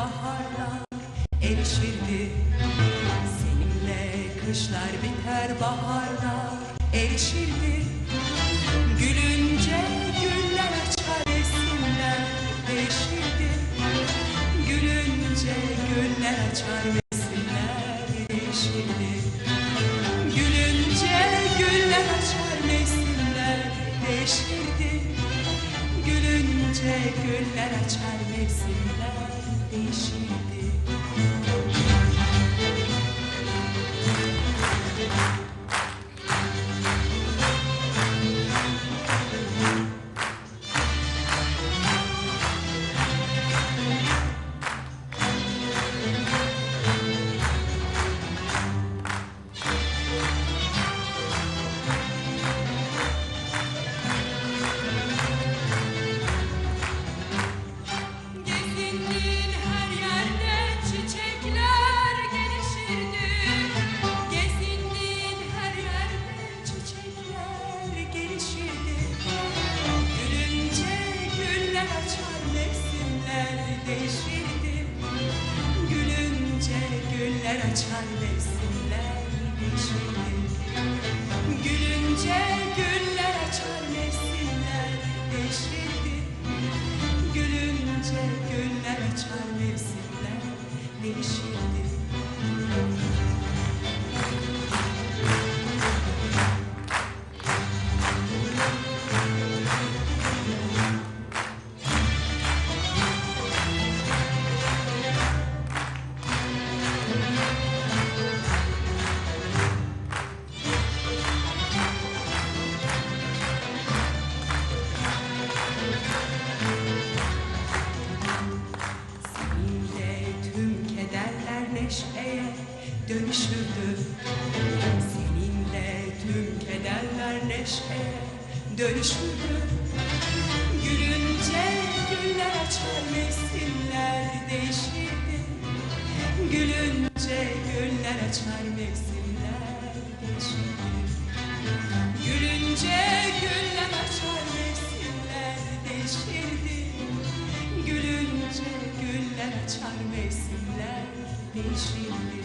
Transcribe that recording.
baharlar erişirdi. Seninle kışlar biter baharlar erişirdi. Gülünce güller açar resimler değişirdi Gülünce güller açar resimler değişirdi güller açar mevsimler değişirdi güller açar mevsimler neşeye dönüşürdü Gülünce güller açar mevsimler değişirdi Gülünce güller açar mevsimler değişirdi Gülünce güller açar mevsimler değişirdi Gülünce güller açar mevsimler değişirdi